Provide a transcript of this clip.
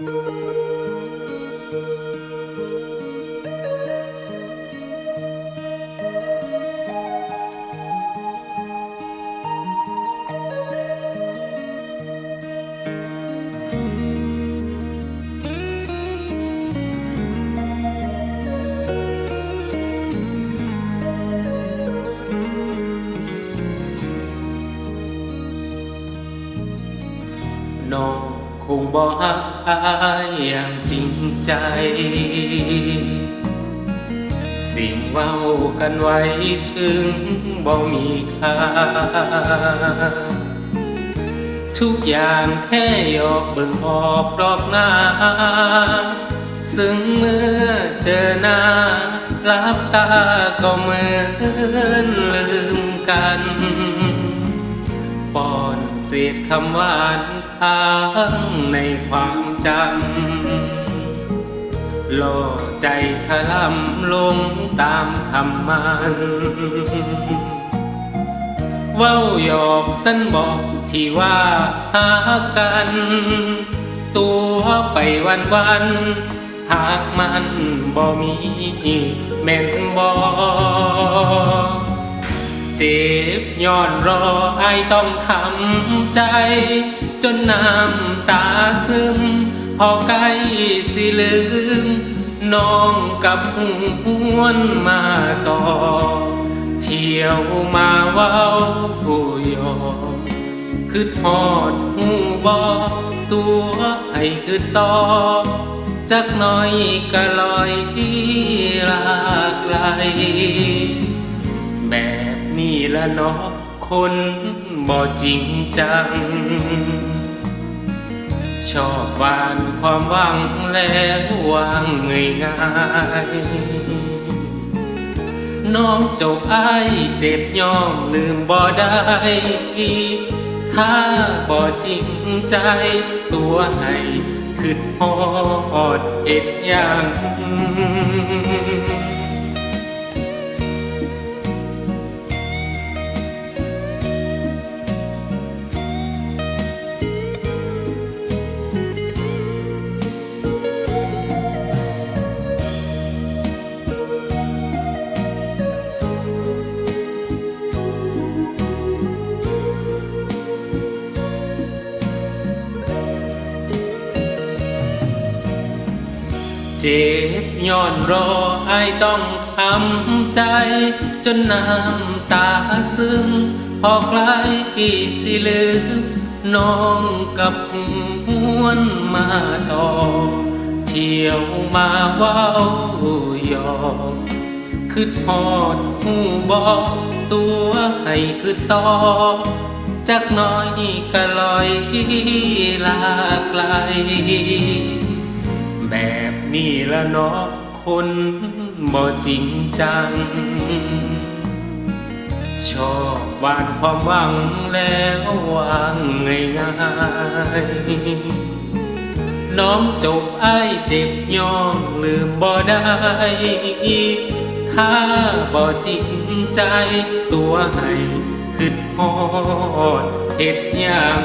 น้อ งคงบอกอายอย่างจริงใจ สิ่งเว้ากันไว้ถึงบ่มีค่า ทุกอย่างแค่หยอกเบิ่งออกรอบหน้า ซึ่งเมื่อเจอหน้ารับตาก็เหมือนลืมกัน เศษคำหวานค้างในความจำล่อใจถลำลงตามคำมันเว้าหยอกสั้นบอกที่ว่าหากัน ตัวไปวันวันหากมันบ่มีแม่นบ่เจ ย้อนรอไอต้องทำใจ จนน้ำตาซึม พอใกล้สิลืม น้องกับหวนมาต่อ เที่ยวมาเว้าผู้ยอมคือทอดหูบอตัวไอ้คือต่อจักน่อยก็ลอยที่ลากไกลแบบ นี้ละเนาะคนบ่จริงจัง ชอบวานความหวังแล้ววางง่ายง่ายๆน้องเจบไอายเจ็บย่อมลืมบ่ได้ ถ้าบ่จริงใจตัวให้คือพอดเอ็ดย่าง เจ็บย้อนรอไอต้องทำใจ จนน้ำตาซึมพอใกล้สิลืมน้องกับหวนมาต่อ เที่ยวมาว้าหยอกคือทอดหูบอกตัวให้คือต่อจักน้อยก็ลอยลาไกล แบบนี้ละเนาะคนบ่จริงจัง ชอบวานความหวังแล้ววางง่ายง่ายๆน้องจบไอายเจ็บยอมลืมบ่ได้ถ้าบ่จริงใจตัวให้คือฮอดเห็ดยัง